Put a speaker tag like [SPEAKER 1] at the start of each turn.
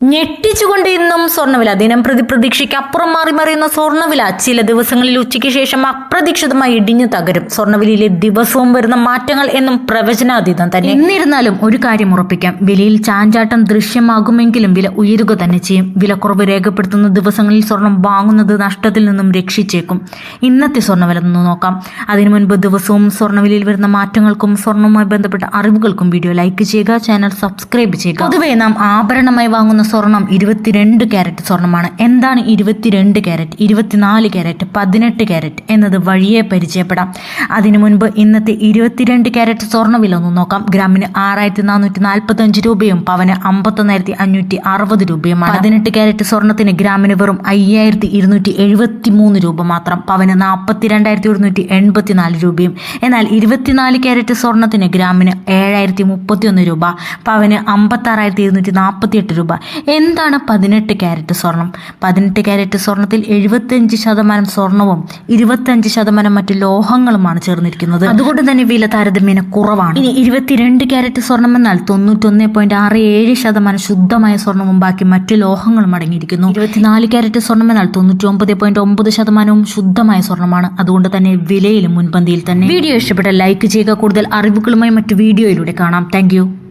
[SPEAKER 1] ഞെട്ടിച്ചുകൊണ്ട് ഇന്നും സ്വർണവില ദിനം പ്രതി പ്രതീക്ഷയ്ക്ക് അപ്പുറം മാറി മറിയുന്ന സ്വർണവില ചില ദിവസങ്ങളിൽ ഉച്ചയ്ക്ക് ശേഷം അപ്രതീക്ഷിതമായി ഇടിഞ്ഞു തകരും. സ്വർണവിലയിലെ ദിവസവും വരുന്ന മാറ്റങ്ങൾ എന്നും പ്രവചനാതീതം തന്നെ. എന്നിരുന്നാലും ഒരു കാര്യം ഉറപ്പിക്കാം. വിലയിൽ ചാഞ്ചാട്ടം ദൃശ്യമാകുമെങ്കിലും വില ഉയരുക തന്നെ ചെയ്യും. വിലക്കുറവ് രേഖപ്പെടുത്തുന്ന ദിവസങ്ങളിൽ സ്വർണം വാങ്ങുന്നത് നഷ്ടത്തിൽ നിന്നും രക്ഷിച്ചേക്കും. ഇന്നത്തെ സ്വർണവില നിന്ന് നോക്കാം. അതിനു മുൻപ് ദിവസവും സ്വർണവിലയിൽ വരുന്ന മാറ്റങ്ങൾക്കും സ്വർണവുമായി ബന്ധപ്പെട്ട അറിവുകൾക്കും വീഡിയോ ലൈക്ക് ചെയ്യുക ചാനൽ സബ്സ്ക്രൈബ് ചെയ്യുക. പൊതുവെ നാം ആഭരണമായി വാങ്ങുന്ന സ്വർണം ഇരുപത്തിരണ്ട് ക്യാരറ്റ് സ്വർണമാണ്. എന്താണ് ഇരുപത്തിരണ്ട് ക്യാരറ്റ് ഇരുപത്തിനാല് ക്യാരറ്റ് പതിനെട്ട് ക്യാരറ്റ് എന്നത് വഴിയെ പരിചയപ്പെടാം. അതിനു മുൻപ് ഇന്നത്തെ ഇരുപത്തിരണ്ട് ക്യാരറ്റ് സ്വർണവില ഒന്ന് നോക്കാം. ഗ്രാമിന് ആറായിരത്തി നാനൂറ്റി നാൽപ്പത്തി അഞ്ച് രൂപയും പവന് അമ്പത്തൊന്നായിരത്തി അഞ്ഞൂറ്റി അറുപത് രൂപയുമാണ്. പതിനെട്ട് ക്യാരറ്റ് സ്വർണത്തിന് ഗ്രാമിന് വെറും അയ്യായിരത്തി ഇരുന്നൂറ്റി എഴുപത്തി മൂന്ന് രൂപ മാത്രം പവന് നാൽപ്പത്തി രണ്ടായിരത്തി ഒരുന്നൂറ്റി എൺപത്തിനാല് രൂപയും. എന്നാൽ ഇരുപത്തിനാല് ക്യാരറ്റ് സ്വർണത്തിന് ഗ്രാമിന് ഏഴായിരത്തി മുപ്പത്തി ഒന്ന് രൂപ പവന് അമ്പത്താറായിരത്തി ഇരുന്നൂറ്റി നാൽപ്പത്തി എട്ട് രൂപ. എന്താണ് പതിനെട്ട് ക്യാരറ്റ് സ്വർണം? പതിനെട്ട് ക്യാരറ്റ് സ്വർണത്തിൽ എഴുപത്തിയഞ്ച് ശതമാനം സ്വർണവും ഇരുപത്തിയഞ്ച് ശതമാനം മറ്റു ലോഹങ്ങളുമാണ് ചേർന്നിരിക്കുന്നത്. അതുകൊണ്ട് തന്നെ വില താരതമ്യേന കുറവാണ്. ഇനി ഇരുപത്തിരണ്ട് ക്യാരറ്റ് സ്വർണം എന്നാൽ തൊണ്ണൂറ്റൊന്ന് പോയിന്റ് ആറ് ഏഴ് ശതമാനം ശുദ്ധമായ സ്വർണവും ബാക്കി മറ്റു ലോഹങ്ങളും അടങ്ങിയിരിക്കുന്നു. ഇരുപത്തിനാല് ക്യാരറ്റ് സ്വർണം എന്നാൽ തൊണ്ണൂറ്റി ഒമ്പത് പോയിന്റ് ഒമ്പത് ശതമാനവും ശുദ്ധമായ സ്വർണമാണ്. അതുകൊണ്ട് തന്നെ വിലയിലും മുൻപന്തിയിൽ തന്നെ. വീഡിയോ ഇഷ്ടപ്പെട്ട ലൈക്ക് ചെയ്യുക. കൂടുതൽ അറിവുകളുമായി മറ്റു വീഡിയോയിലൂടെ കാണാം. താങ്ക്